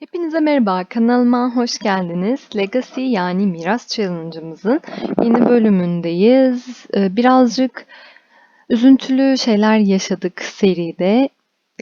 Hepinize merhaba, kanalıma hoş geldiniz. Legacy yani Miras Challenge'ımızın yeni bölümündeyiz. Ee, Birazcık üzüntülü şeyler yaşadık seride.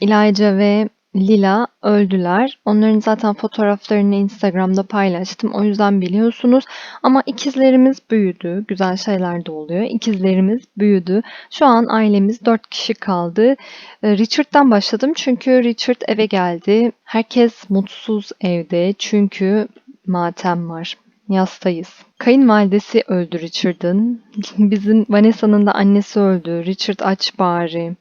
İlayca ve Lila öldüler. Onların zaten fotoğraflarını Instagram'da paylaştım. O yüzden biliyorsunuz. Ama ikizlerimiz büyüdü. Güzel şeyler de oluyor. İkizlerimiz büyüdü. Şu an ailemiz dört kişi kaldı. Ee, Richard'dan başladım çünkü Richard eve geldi. Herkes mutsuz evde çünkü matem var. Yastayız. Kayınvalidesi öldü Richard'ın. Bizim Vanessa'nın da annesi öldü. Richard aç bari.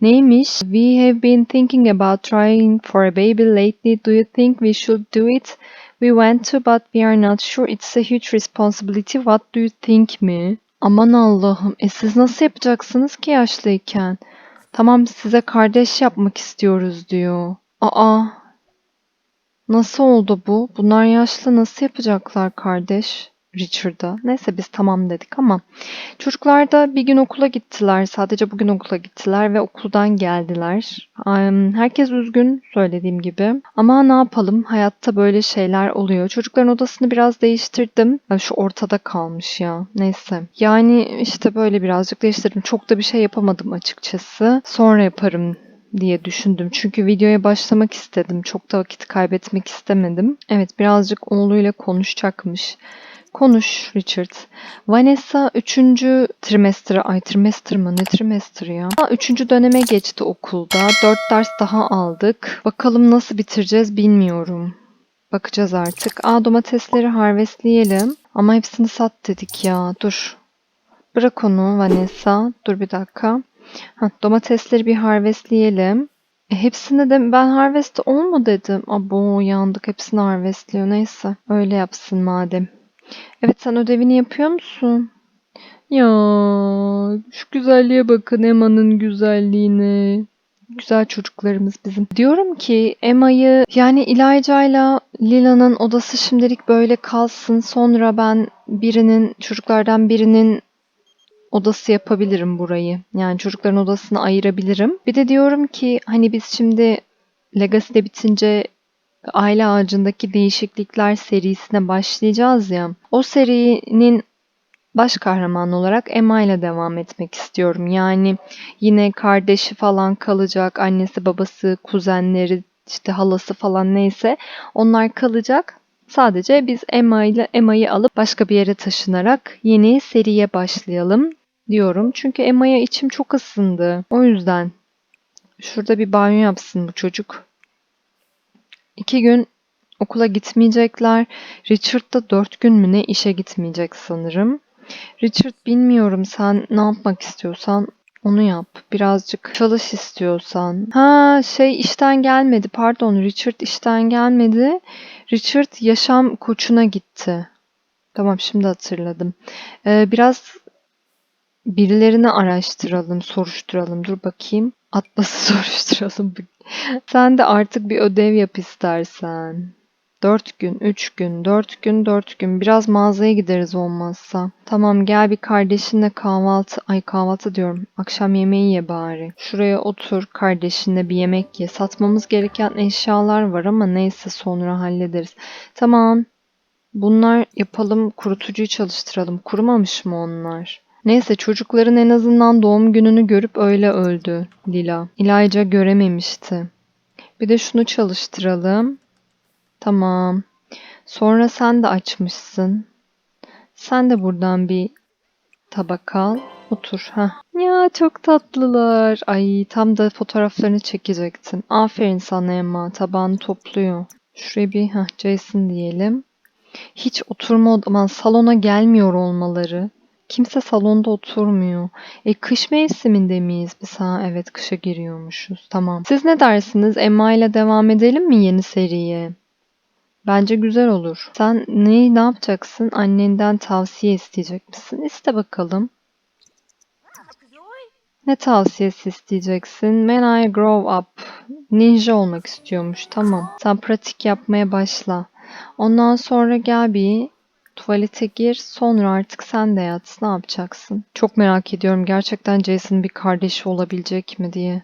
Neymiş? We have been thinking about trying for a baby lately. Do you think we should do it? We want to but we are not sure. It's a huge responsibility. What do you think mi? Aman Allah'ım. E siz nasıl yapacaksınız ki yaşlıyken? Tamam size kardeş yapmak istiyoruz diyor. Aa. Nasıl oldu bu? Bunlar yaşlı nasıl yapacaklar kardeş? Richard'a. Neyse biz tamam dedik ama çocuklar da bir gün okula gittiler. Sadece bugün okula gittiler ve okuldan geldiler. Herkes üzgün söylediğim gibi. Ama ne yapalım? Hayatta böyle şeyler oluyor. Çocukların odasını biraz değiştirdim. Şu ortada kalmış ya. Neyse. Yani işte böyle birazcık değiştirdim. Çok da bir şey yapamadım açıkçası. Sonra yaparım diye düşündüm. Çünkü videoya başlamak istedim. Çok da vakit kaybetmek istemedim. Evet birazcık oğluyla konuşacakmış. Konuş Richard. Vanessa 3. trimester, ay trimester mı ne trimester ya? 3. döneme geçti okulda. 4 ders daha aldık. Bakalım nasıl bitireceğiz bilmiyorum. Bakacağız artık. Aa domatesleri harvestleyelim. Ama hepsini sat dedik ya. Dur. Bırak onu Vanessa. Dur bir dakika. Hah, domatesleri bir harvestleyelim. E, hepsine de ben harvest olma dedim. Abo yandık hepsini harvestliyor. Neyse öyle yapsın madem. Evet sen ödevini yapıyor musun? Ya şu güzelliğe bakın Emma'nın güzelliğine. Güzel çocuklarımız bizim. Diyorum ki Emma'yı yani İlayda'yla Lila'nın odası şimdilik böyle kalsın. Sonra ben birinin çocuklardan birinin odası yapabilirim burayı. Yani çocukların odasını ayırabilirim. Bir de diyorum ki hani biz şimdi Legacy'de bitince aile ağacındaki değişiklikler serisine başlayacağız ya. O serinin baş kahramanı olarak Emma ile devam etmek istiyorum. Yani yine kardeşi falan kalacak, annesi, babası, kuzenleri, işte halası falan neyse onlar kalacak. Sadece biz Emma ile Emma'yı alıp başka bir yere taşınarak yeni seriye başlayalım diyorum. Çünkü Emma'ya içim çok ısındı. O yüzden şurada bir banyo yapsın bu çocuk. İki gün okula gitmeyecekler. Richard da dört gün mü ne işe gitmeyecek sanırım. Richard bilmiyorum sen ne yapmak istiyorsan onu yap. Birazcık çalış istiyorsan. Ha şey işten gelmedi. Pardon Richard işten gelmedi. Richard yaşam koçuna gitti. Tamam şimdi hatırladım. Ee, biraz birilerini araştıralım, soruşturalım. Dur bakayım. Atlas'ı soruşturalım. Sen de artık bir ödev yap istersen. Dört gün, üç gün, dört gün, dört gün. Biraz mağazaya gideriz olmazsa. Tamam gel bir kardeşinle kahvaltı, ay kahvaltı diyorum. Akşam yemeği ye bari. Şuraya otur kardeşinle bir yemek ye. Satmamız gereken eşyalar var ama neyse sonra hallederiz. Tamam. Bunlar yapalım kurutucuyu çalıştıralım. Kurumamış mı onlar? Neyse çocukların en azından doğum gününü görüp öyle öldü Lila. İlayca görememişti. Bir de şunu çalıştıralım. Tamam. Sonra sen de açmışsın. Sen de buradan bir tabak al. Otur. ha. Ya çok tatlılar. Ay tam da fotoğraflarını çekecektim. Aferin sana Emma. Tabağını topluyor. Şuraya bir heh, Jason diyelim. Hiç oturma odama salona gelmiyor olmaları. Kimse salonda oturmuyor. E kış mevsiminde miyiz biz? Ha evet kışa giriyormuşuz. Tamam. Siz ne dersiniz? Emma ile devam edelim mi yeni seriye? Bence güzel olur. Sen ne, ne yapacaksın? Annenden tavsiye isteyecek misin? İste bakalım. Ne tavsiyesi isteyeceksin? When I grow up. Ninja olmak istiyormuş. Tamam. Sen pratik yapmaya başla. Ondan sonra gel bir Tuvalete gir, sonra artık sen de yat. Ne yapacaksın? Çok merak ediyorum gerçekten Jason'ın bir kardeşi olabilecek mi diye.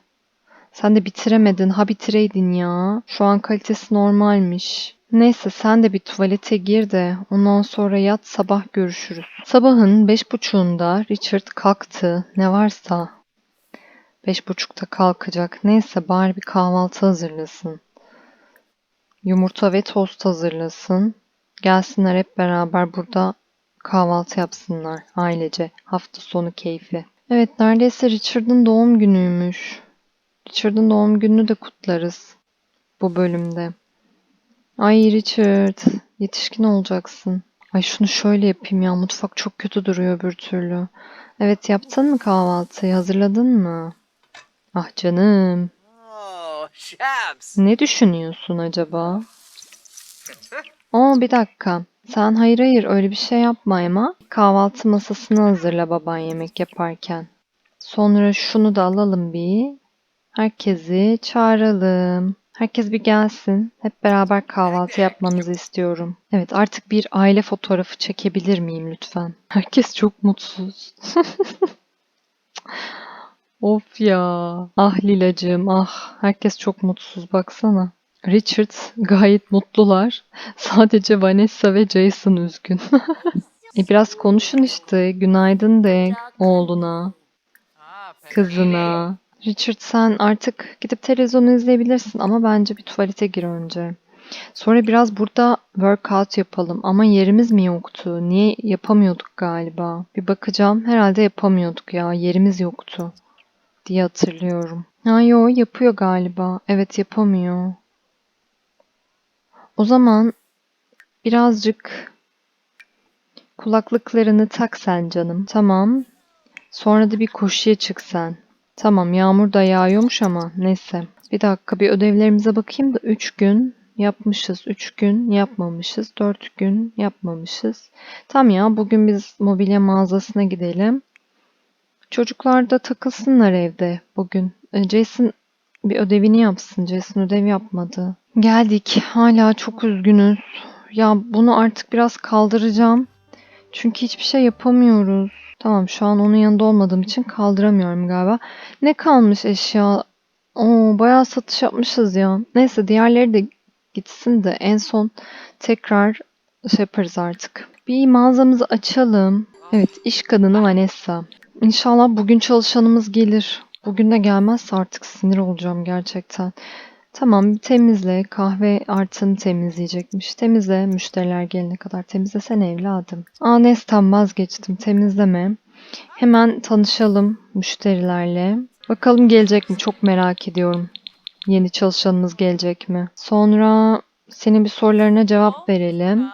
Sen de bitiremedin. Ha bitireydin ya. Şu an kalitesi normalmiş. Neyse sen de bir tuvalete gir de ondan sonra yat sabah görüşürüz. Sabahın beş buçuğunda Richard kalktı. Ne varsa. Beş buçukta kalkacak. Neyse bari bir kahvaltı hazırlasın. Yumurta ve tost hazırlasın. Gelsinler hep beraber burada kahvaltı yapsınlar ailece. Hafta sonu keyfi. Evet neredeyse Richard'ın doğum günüymüş. Richard'ın doğum gününü de kutlarız bu bölümde. Ay Richard, yetişkin olacaksın. Ay şunu şöyle yapayım ya, mutfak çok kötü duruyor öbür türlü. Evet yaptın mı kahvaltıyı, hazırladın mı? Ah canım, Oh, ne düşünüyorsun acaba? Aa bir dakika, sen hayır hayır öyle bir şey yapma ama kahvaltı masasını hazırla baban yemek yaparken. Sonra şunu da alalım bir. Herkesi çağıralım. Herkes bir gelsin. Hep beraber kahvaltı yapmamızı istiyorum. Evet, artık bir aile fotoğrafı çekebilir miyim lütfen? Herkes çok mutsuz. Of ya. Ah Lilacığım, ah. Herkes çok mutsuz baksana. Richard gayet mutlular. Sadece Vanessa ve Jason üzgün. e biraz konuşun işte. Günaydın de oğluna, kızına. Richard sen artık gidip televizyonu izleyebilirsin ama bence bir tuvalete gir önce. Sonra biraz burada workout yapalım ama yerimiz mi yoktu? Niye yapamıyorduk galiba? Bir bakacağım. Herhalde yapamıyorduk ya. Yerimiz yoktu diye hatırlıyorum. Ha yo yapıyor galiba. Evet yapamıyor. O zaman birazcık kulaklıklarını tak sen canım. Tamam. Sonra da bir koşuya çık sen. Tamam yağmur da yağıyormuş ama neyse. Bir dakika bir ödevlerimize bakayım da 3 gün yapmışız, 3 gün yapmamışız, 4 gün yapmamışız. Tamam ya bugün biz mobilya mağazasına gidelim. Çocuklar da takılsınlar evde bugün. E, Jason bir ödevini yapsın. Jason ödev yapmadı. Geldik. Hala çok üzgünüz. Ya bunu artık biraz kaldıracağım. Çünkü hiçbir şey yapamıyoruz. Tamam şu an onun yanında olmadığım için kaldıramıyorum galiba. Ne kalmış eşya? Oo bayağı satış yapmışız ya. Neyse diğerleri de gitsin de en son tekrar şey yaparız artık. Bir mağazamızı açalım. Evet iş kadını Vanessa. İnşallah bugün çalışanımız gelir. Bugün de gelmezse artık sinir olacağım gerçekten. Tamam bir temizle. Kahve artını temizleyecekmiş. Temizle müşteriler gelene kadar. Temizlesene evladım. Tam vazgeçtim. Temizleme. Hemen tanışalım müşterilerle. Bakalım gelecek mi? Çok merak ediyorum. Yeni çalışanımız gelecek mi? Sonra senin bir sorularına cevap verelim.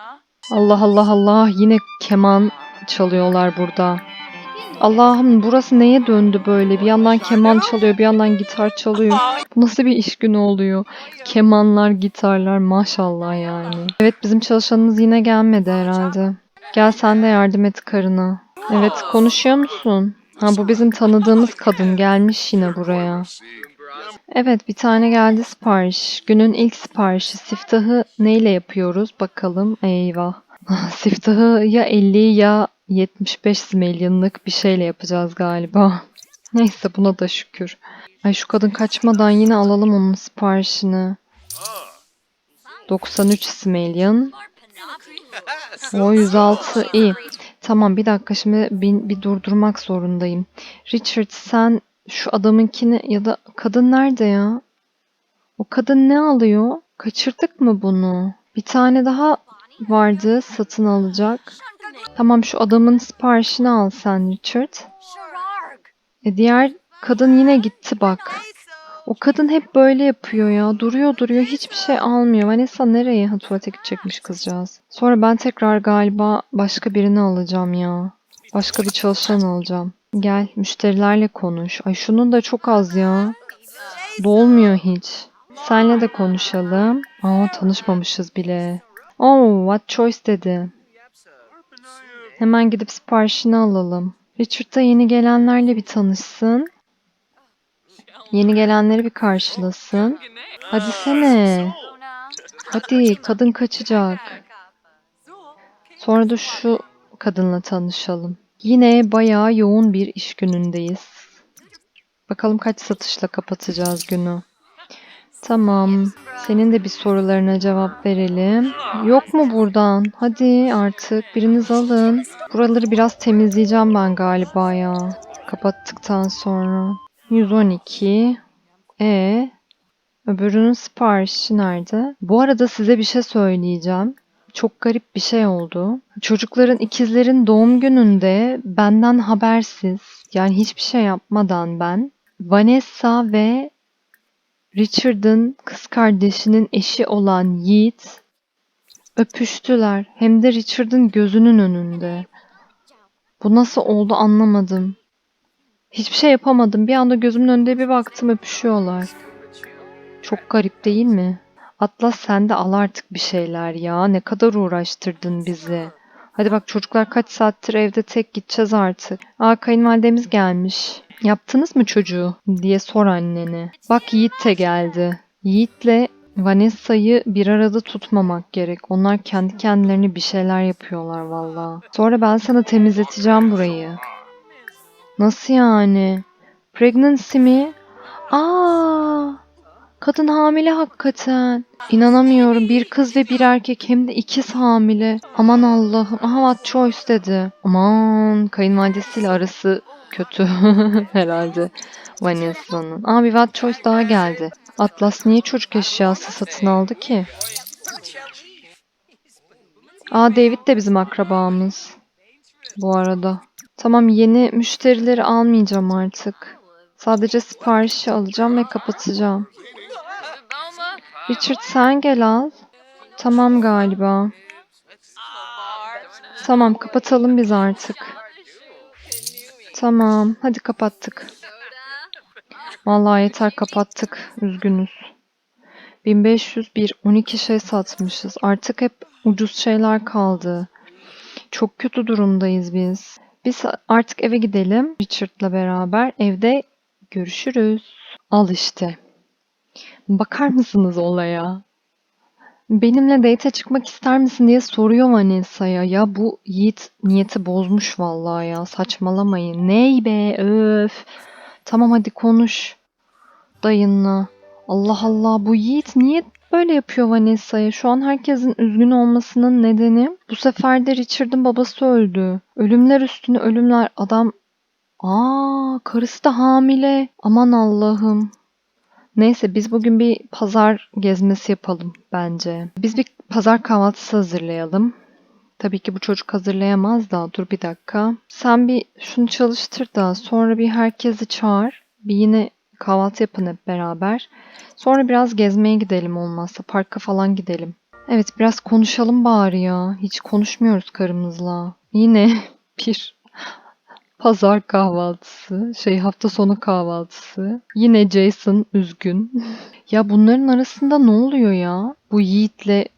Allah Allah Allah yine keman çalıyorlar burada. Allah'ım burası neye döndü böyle? Bir yandan keman çalıyor, bir yandan gitar çalıyor. Bu nasıl bir iş günü oluyor? Kemanlar, gitarlar maşallah yani. Evet bizim çalışanımız yine gelmedi herhalde. Gel sen de yardım et karına. Evet konuşuyor musun? Ha bu bizim tanıdığımız kadın gelmiş yine buraya. Evet bir tane geldi sipariş. Günün ilk siparişi. Siftahı neyle yapıyoruz bakalım. Eyvah. Siftahı ya 50 ya 75 smelyanlık bir şeyle yapacağız galiba. Neyse buna da şükür. Ay şu kadın kaçmadan yine alalım onun siparişini. 93 smelyan. O 106 iyi. Tamam bir dakika şimdi bir, bir durdurmak zorundayım. Richard sen şu adamınkini ya da kadın nerede ya? O kadın ne alıyor? Kaçırdık mı bunu? Bir tane daha vardı satın alacak. Tamam şu adamın siparişini al sen Richard. E diğer kadın yine gitti bak. O kadın hep böyle yapıyor ya. Duruyor duruyor hiçbir şey almıyor. Vanessa nereye? Ha tuvalete gidecekmiş kızcağız. Sonra ben tekrar galiba başka birini alacağım ya. Başka bir çalışan alacağım. Gel müşterilerle konuş. Ay şunun da çok az ya. Dolmuyor hiç. Senle de konuşalım. Aa tanışmamışız bile. Oh what choice dedi. Hemen gidip siparişini alalım. Richard da yeni gelenlerle bir tanışsın. Yeni gelenleri bir karşılasın. Hadi sene. Hadi kadın kaçacak. Sonra da şu kadınla tanışalım. Yine bayağı yoğun bir iş günündeyiz. Bakalım kaç satışla kapatacağız günü. Tamam. Senin de bir sorularına cevap verelim. Yok mu buradan? Hadi artık biriniz alın. Buraları biraz temizleyeceğim ben galiba ya. Kapattıktan sonra. 112. E öbürünün siparişi nerede? Bu arada size bir şey söyleyeceğim. Çok garip bir şey oldu. Çocukların ikizlerin doğum gününde benden habersiz yani hiçbir şey yapmadan ben Vanessa ve Richard'ın kız kardeşinin eşi olan Yiğit öpüştüler. Hem de Richard'ın gözünün önünde. Bu nasıl oldu anlamadım. Hiçbir şey yapamadım. Bir anda gözümün önünde bir baktım öpüşüyorlar. Çok garip değil mi? Atlas sen de al artık bir şeyler ya. Ne kadar uğraştırdın bizi. Hadi bak çocuklar kaç saattir evde tek gideceğiz artık. Aa kayınvalidemiz gelmiş. Yaptınız mı çocuğu diye sor annene. Bak Yiğit de geldi. Yiğit'le Vanessa'yı bir arada tutmamak gerek. Onlar kendi kendilerine bir şeyler yapıyorlar valla. Sonra ben sana temizleteceğim burayı. Nasıl yani? Pregnancy mi? Aa! Kadın hamile hakikaten. İnanamıyorum. Bir kız ve bir erkek hem de ikiz hamile. Aman Allah'ım. Aha what choice dedi. Aman kayınvalidesiyle arası kötü herhalde. Vanessa'nın. Aa bir what choice daha geldi. Atlas niye çocuk eşyası satın aldı ki? Aa David de bizim akrabamız. Bu arada. Tamam yeni müşterileri almayacağım artık. Sadece siparişi alacağım ve kapatacağım. Richard sen gel al. Tamam galiba. Tamam kapatalım biz artık. Tamam hadi kapattık. Vallahi yeter kapattık. Üzgünüz. 1501 12 şey satmışız. Artık hep ucuz şeyler kaldı. Çok kötü durumdayız biz. Biz artık eve gidelim Richard'la beraber. Evde görüşürüz. Al işte. Bakar mısınız olaya? Benimle date çıkmak ister misin diye soruyor Vanessa'ya. Ya bu Yiğit niyeti bozmuş vallahi ya. Saçmalamayın. Ney be öf. Tamam hadi konuş. Dayınla. Allah Allah bu Yiğit niye böyle yapıyor Vanessa'ya? Şu an herkesin üzgün olmasının nedeni bu sefer de Richard'ın babası öldü. Ölümler üstüne ölümler. Adam Aa, karısı da hamile. Aman Allah'ım. Neyse biz bugün bir pazar gezmesi yapalım bence. Biz bir pazar kahvaltısı hazırlayalım. Tabii ki bu çocuk hazırlayamaz da dur bir dakika. Sen bir şunu çalıştır da sonra bir herkesi çağır. Bir yine kahvaltı yapın hep beraber. Sonra biraz gezmeye gidelim olmazsa parka falan gidelim. Evet biraz konuşalım bari ya. Hiç konuşmuyoruz karımızla. Yine bir Pazar kahvaltısı, şey hafta sonu kahvaltısı. Yine Jason üzgün. ya bunların arasında ne oluyor ya? Bu Yiğit'le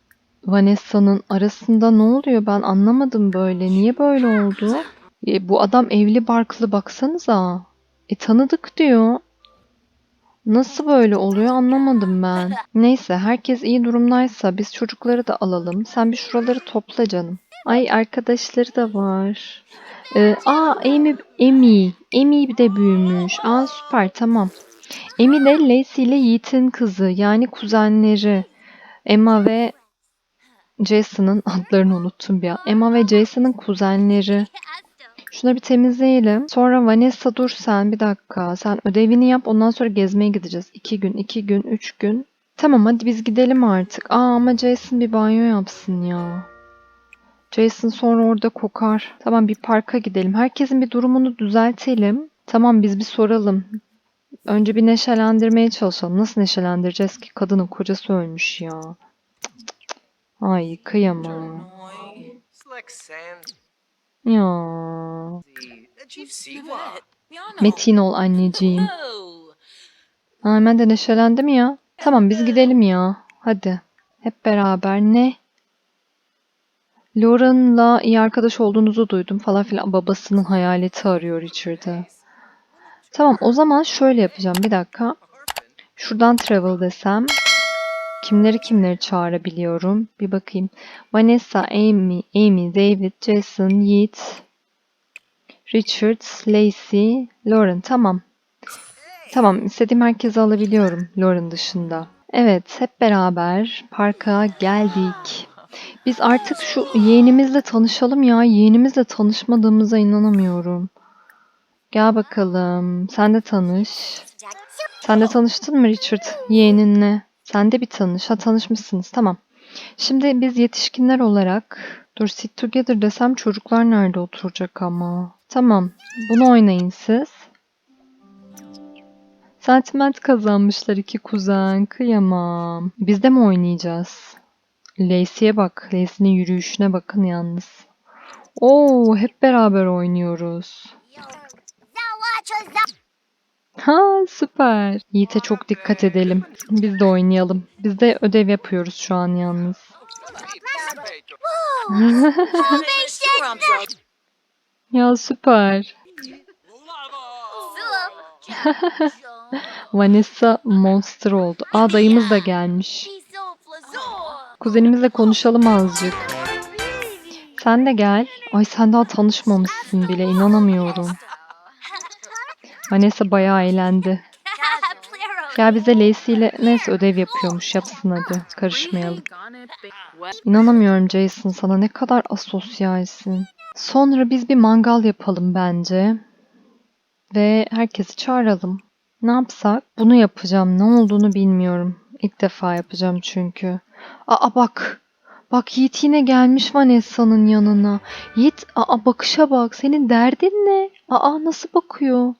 Vanessa'nın arasında ne oluyor? Ben anlamadım böyle. Niye böyle oldu? E, bu adam evli barklı baksanıza. E tanıdık diyor. Nasıl böyle oluyor anlamadım ben. Neyse herkes iyi durumdaysa biz çocukları da alalım. Sen bir şuraları topla canım. Ay arkadaşları da var. Ee, aa Amy, Amy. Amy de büyümüş. Aa süper tamam. Amy de Lacey ile Yiğit'in kızı yani kuzenleri. Emma ve Jason'ın adlarını unuttum bir an. Emma ve Jason'ın kuzenleri. Şunları bir temizleyelim. Sonra Vanessa dur sen bir dakika. Sen ödevini yap ondan sonra gezmeye gideceğiz. İki gün, iki gün, üç gün. Tamam hadi biz gidelim artık. Aa ama Jason bir banyo yapsın ya. Jason sonra orada kokar. Tamam bir parka gidelim. Herkesin bir durumunu düzeltelim. Tamam biz bir soralım. Önce bir neşelendirmeye çalışalım. Nasıl neşelendireceğiz ki? Kadının kocası ölmüş ya. Ay kıyamam. Ya. Metin ol anneciğim. Ha, hemen de neşelendi ya? Tamam biz gidelim ya. Hadi. Hep beraber ne? Lauren'la iyi arkadaş olduğunuzu duydum falan filan. Babasının hayaleti arıyor Richard'ı. Tamam o zaman şöyle yapacağım. Bir dakika. Şuradan travel desem. Kimleri kimleri çağırabiliyorum? Bir bakayım. Vanessa, Amy, Amy, David, Jason, Yiğit, Richard, Lacey, Lauren. Tamam. Tamam, istediğim herkesi alabiliyorum Lauren dışında. Evet, hep beraber parka geldik. Biz artık şu yeğenimizle tanışalım ya. Yeğenimizle tanışmadığımıza inanamıyorum. Gel bakalım. Sen de tanış. Sen de tanıştın mı Richard yeğeninle? Sen de bir tanış. Ha tanışmışsınız. Tamam. Şimdi biz yetişkinler olarak dur sit together desem çocuklar nerede oturacak ama. Tamam. Bunu oynayın siz. Sentiment kazanmışlar iki kuzen. Kıyamam. Biz de mi oynayacağız? Lacey'e bak. Lacey'nin yürüyüşüne bakın yalnız. Oo, hep beraber oynuyoruz. Ha süper. Yiğit'e çok dikkat edelim. Biz de oynayalım. Biz de ödev yapıyoruz şu an yalnız. Ya süper. Vanessa monster oldu. Aa dayımız da gelmiş. Kuzenimizle konuşalım azıcık. Sen de gel. Ay sen daha tanışmamışsın bile inanamıyorum. Vanessa bayağı eğlendi. Gel bize Lacey ile neyse ödev yapıyormuş yapsın hadi. Karışmayalım. İnanamıyorum Jason sana ne kadar asosyalsin. Sonra biz bir mangal yapalım bence. Ve herkesi çağıralım. Ne yapsak? Bunu yapacağım. Ne olduğunu bilmiyorum. İlk defa yapacağım çünkü. Aa bak. Bak Yiğit yine gelmiş Vanessa'nın yanına. Yiğit aa bakışa bak. Senin derdin ne? Aa nasıl bakıyor?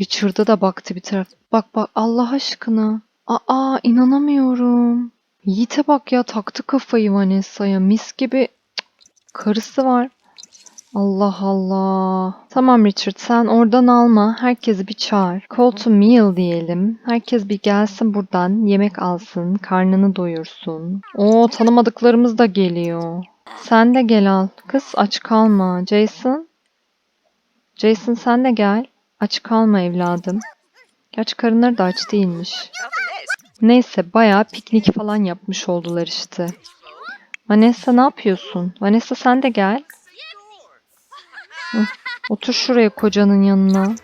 Richard'a da baktı bir taraf. Bak bak Allah aşkına. Aa inanamıyorum. Yiğit'e bak ya taktı kafayı Vanessa'ya. Mis gibi karısı var. Allah Allah. Tamam Richard sen oradan alma. Herkesi bir çağır. Call to meal diyelim. Herkes bir gelsin buradan. Yemek alsın. Karnını doyursun. Oo tanımadıklarımız da geliyor. Sen de gel al. Kız aç kalma. Jason. Jason sen de gel. Aç kalma evladım. Gerçi karınları da aç değilmiş. Neyse bayağı piknik falan yapmış oldular işte. Vanessa ne yapıyorsun? Vanessa sen de gel. Otur şuraya kocanın yanına.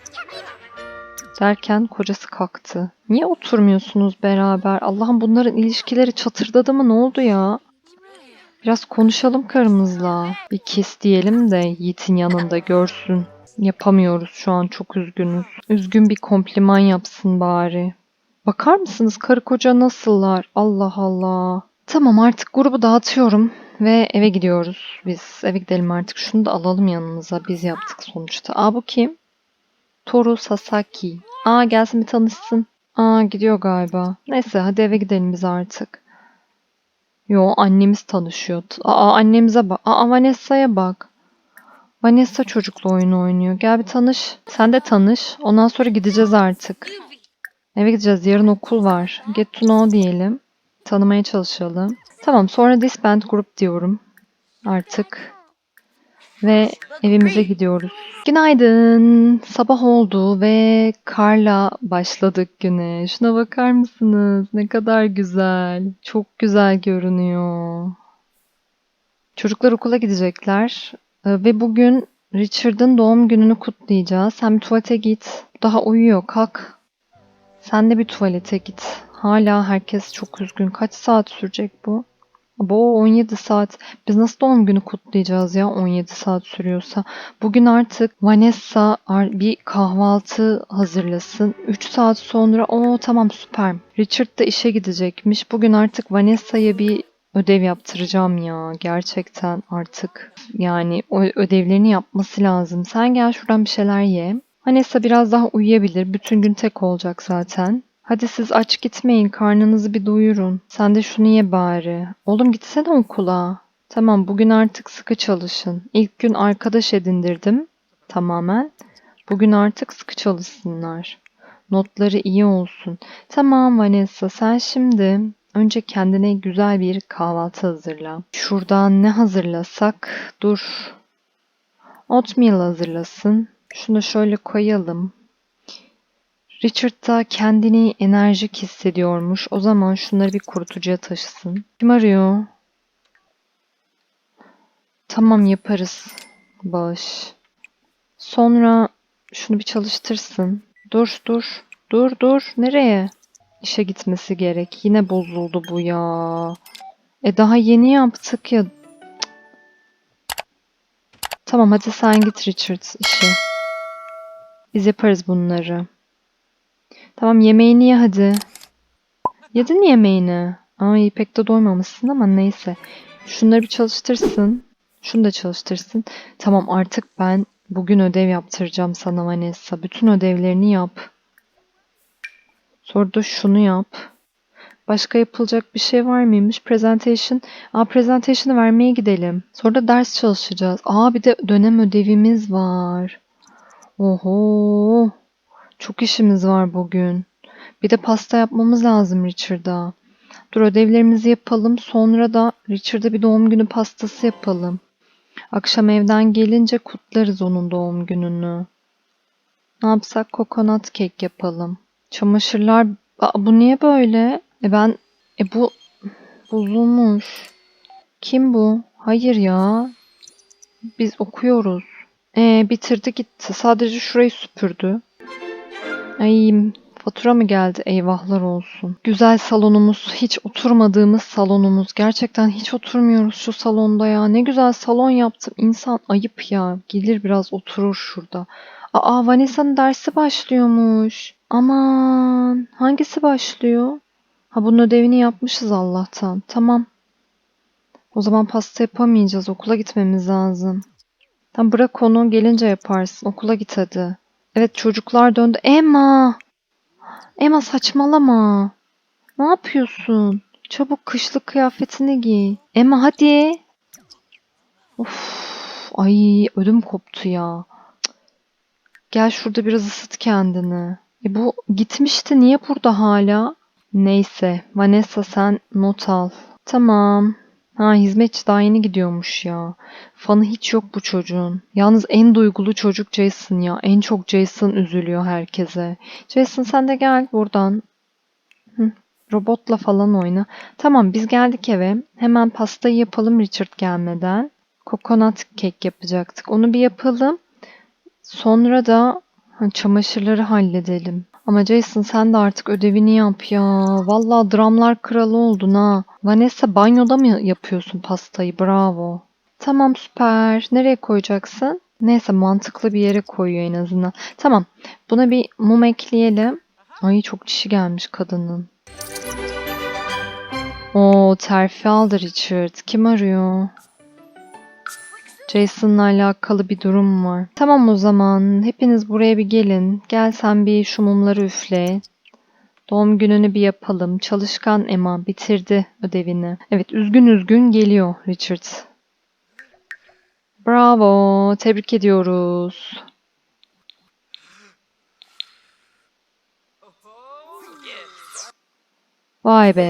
Derken kocası kalktı. Niye oturmuyorsunuz beraber? Allah'ım bunların ilişkileri çatırdadı mı? Ne oldu ya? Biraz konuşalım karımızla. Bir kiss diyelim de Yiğit'in yanında görsün. Yapamıyoruz şu an çok üzgünüz. Üzgün bir kompliman yapsın bari. Bakar mısınız karı koca nasıllar? Allah Allah. Tamam artık grubu dağıtıyorum ve eve gidiyoruz. Biz eve gidelim artık. Şunu da alalım yanımıza. Biz yaptık sonuçta. Aa bu kim? Toru Sasaki. Aa gelsin bir tanışsın. Aa gidiyor galiba. Neyse hadi eve gidelim biz artık. Yo annemiz tanışıyor. Aa annemize bak. Aa Vanessa'ya bak. Vanessa çocukla oyun oynuyor. Gel bir tanış. Sen de tanış. Ondan sonra gideceğiz artık. Eve gideceğiz. Yarın okul var. Get to know diyelim. Tanımaya çalışalım. Tamam sonra disband grup diyorum. Artık. Ve evimize gidiyoruz. Günaydın. Sabah oldu ve karla başladık güne. Şuna bakar mısınız? Ne kadar güzel. Çok güzel görünüyor. Çocuklar okula gidecekler. Ee, Ve bugün Richard'ın doğum gününü kutlayacağız. Sen bir tuvalete git. Daha uyuyor. Kalk. Sen de bir tuvalete git. Hala herkes çok üzgün. Kaç saat sürecek bu? Bu 17 saat. Biz nasıl doğum günü kutlayacağız ya 17 saat sürüyorsa. Bugün artık Vanessa bir kahvaltı hazırlasın. 3 saat sonra o tamam süper. Richard da işe gidecekmiş. Bugün artık Vanessa'ya bir ödev yaptıracağım ya. Gerçekten artık yani o ödevlerini yapması lazım. Sen gel şuradan bir şeyler ye. Vanessa biraz daha uyuyabilir. Bütün gün tek olacak zaten. Hadi siz aç gitmeyin. Karnınızı bir doyurun. Sen de şunu ye bari. Oğlum gitsene okula. Tamam bugün artık sıkı çalışın. İlk gün arkadaş edindirdim. Tamamen. Bugün artık sıkı çalışsınlar. Notları iyi olsun. Tamam Vanessa sen şimdi önce kendine güzel bir kahvaltı hazırla. Şuradan ne hazırlasak? Dur. Oatmeal hazırlasın. Şunu şöyle koyalım. Richard da kendini enerjik hissediyormuş. O zaman şunları bir kurutucuya taşısın. Kim arıyor? Tamam yaparız. Bağış. Sonra şunu bir çalıştırsın. Dur dur. Dur dur. Nereye? İşe gitmesi gerek. Yine bozuldu bu ya. E daha yeni yaptık ya. Tamam hadi sen git Richard işe. Biz yaparız bunları. Tamam yemeğini ye hadi. Yedin yemeğini? Ay pek de doymamışsın ama neyse. Şunları bir çalıştırsın. Şunu da çalıştırsın. Tamam artık ben bugün ödev yaptıracağım sana Vanessa. Bütün ödevlerini yap. Sonra da şunu yap. Başka yapılacak bir şey var mıymış? Presentation. Aa presentation'ı vermeye gidelim. Sonra da ders çalışacağız. Aa bir de dönem ödevimiz var. Oho. Çok işimiz var bugün. Bir de pasta yapmamız lazım Richard'a. Dur ödevlerimizi yapalım. Sonra da Richard'a bir doğum günü pastası yapalım. Akşam evden gelince kutlarız onun doğum gününü. Ne yapsak? Kokonat kek yapalım. Çamaşırlar... Aa, bu niye böyle? E ben... E bu... Bozulmuş. Kim bu? Hayır ya. Biz okuyoruz. E bitirdi gitti. Sadece şurayı süpürdü. Ay fatura mı geldi? Eyvahlar olsun. Güzel salonumuz. Hiç oturmadığımız salonumuz. Gerçekten hiç oturmuyoruz şu salonda ya. Ne güzel salon yaptım. İnsan ayıp ya. Gelir biraz oturur şurada. Aa Vanessa'nın dersi başlıyormuş. Aman hangisi başlıyor? Ha bunun ödevini yapmışız Allah'tan. Tamam. O zaman pasta yapamayacağız. Okula gitmemiz lazım. Tam bırak onu gelince yaparsın. Okula git hadi. Evet çocuklar döndü. Emma! Emma saçmalama. Ne yapıyorsun? Çabuk kışlık kıyafetini giy. Emma hadi. Of, ay ödüm koptu ya. Gel şurada biraz ısıt kendini. E bu gitmişti niye burada hala? Neyse Vanessa sen not al. Tamam. Ha hizmetçi daha yeni gidiyormuş ya. Fanı hiç yok bu çocuğun. Yalnız en duygulu çocuk Jason ya. En çok Jason üzülüyor herkese. Jason sen de gel buradan. Hı, robotla falan oyna. Tamam biz geldik eve. Hemen pastayı yapalım Richard gelmeden. Kokonat kek yapacaktık. Onu bir yapalım. Sonra da çamaşırları halledelim. Ama Jason sen de artık ödevini yap ya. Vallahi dramlar kralı oldun ha. Vanessa banyoda mı yapıyorsun pastayı? Bravo. Tamam süper. Nereye koyacaksın? Neyse mantıklı bir yere koyuyor en azından. Tamam. Buna bir mum ekleyelim. Ay çok dişi gelmiş kadının. Oo terfi aldı Richard. Kim arıyor? Jason'la alakalı bir durum var. Tamam o zaman. Hepiniz buraya bir gelin. Gel sen bir şu mumları üfle. Doğum gününü bir yapalım. Çalışkan Emma bitirdi ödevini. Evet üzgün üzgün geliyor Richard. Bravo. Tebrik ediyoruz. Vay be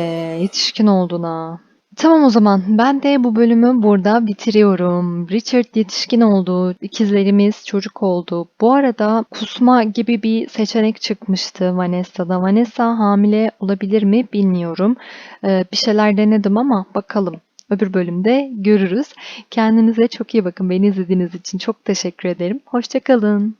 yetişkin oldun ha. Tamam o zaman ben de bu bölümü burada bitiriyorum. Richard yetişkin oldu, ikizlerimiz çocuk oldu. Bu arada kusma gibi bir seçenek çıkmıştı Vanessa'da. Vanessa hamile olabilir mi bilmiyorum. Ee, bir şeyler denedim ama bakalım. Öbür bölümde görürüz. Kendinize çok iyi bakın. Beni izlediğiniz için çok teşekkür ederim. Hoşçakalın.